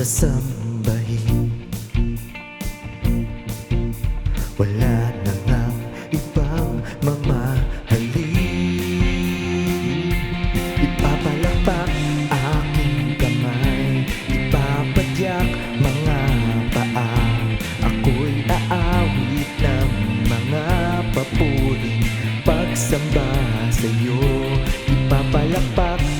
sasambahin. Wala na ngang ibang mamahalin. Ipapalakpak aking kamay. Ipapadyak mga paa. Ako'y aawit ng mga papuling Pagsamba sa'yo. Ipapalakpak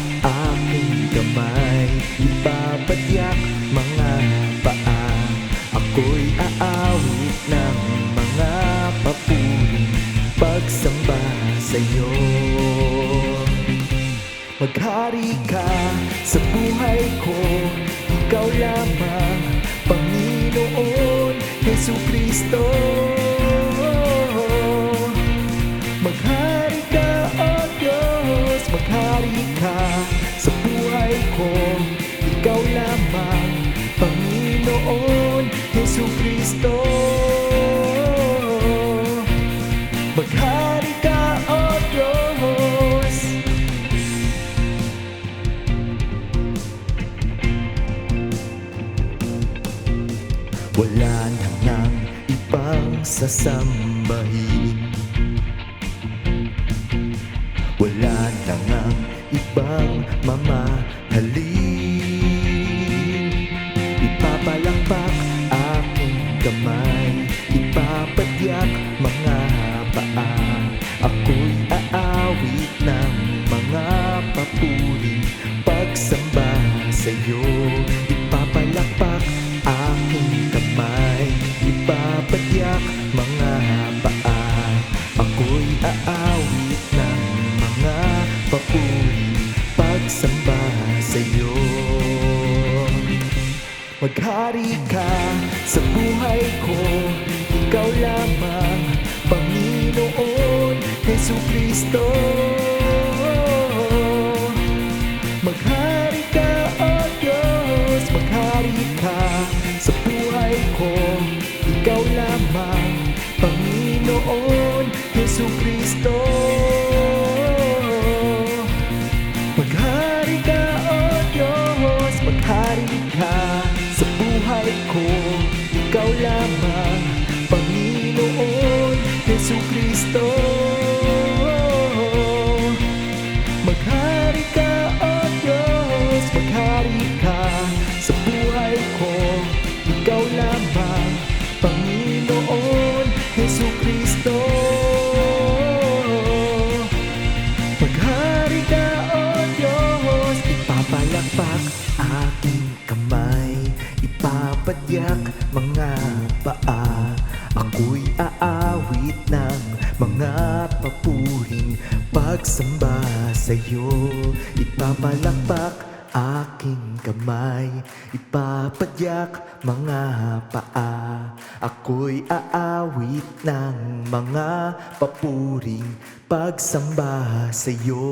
Maghari ka sa buhay ko Ikaw lamang Panginoon Yesu Kristo. Maghari ka, O Diyos Maghari ka sa buhay ko Ikaw lamang Panginoon Yesu Kristo. Maghari Wala na ngang ibang sasambahin. Wala na ngang ibang mamahalin papuling Pagsamba sa'yo Maghari ka sa buhay ko. Ikaw lamang Panginoon Yesu Kristo. Maghari ka, O Diyos Maghari ka sa buhay ko. Ikaw lamang Panginoon Yesu Kristo ko. Ikaw lamang Panginoon Yesu Kristo. Maghari ka, O Diyos Maghari ka sa buhay ko. Ikaw lamang Panginoon Yesu Kristo. Maghari ka, O Diyos Ipapalakpak aking kamay Ipapadyak mga paa Ako'y aawit ng mga papuring Pagsamba sa'yo Ipapalakpak aking kamay. Ipapadyak mga paa Ako'y aawit ng mga papuring. Pagsamba sa'yo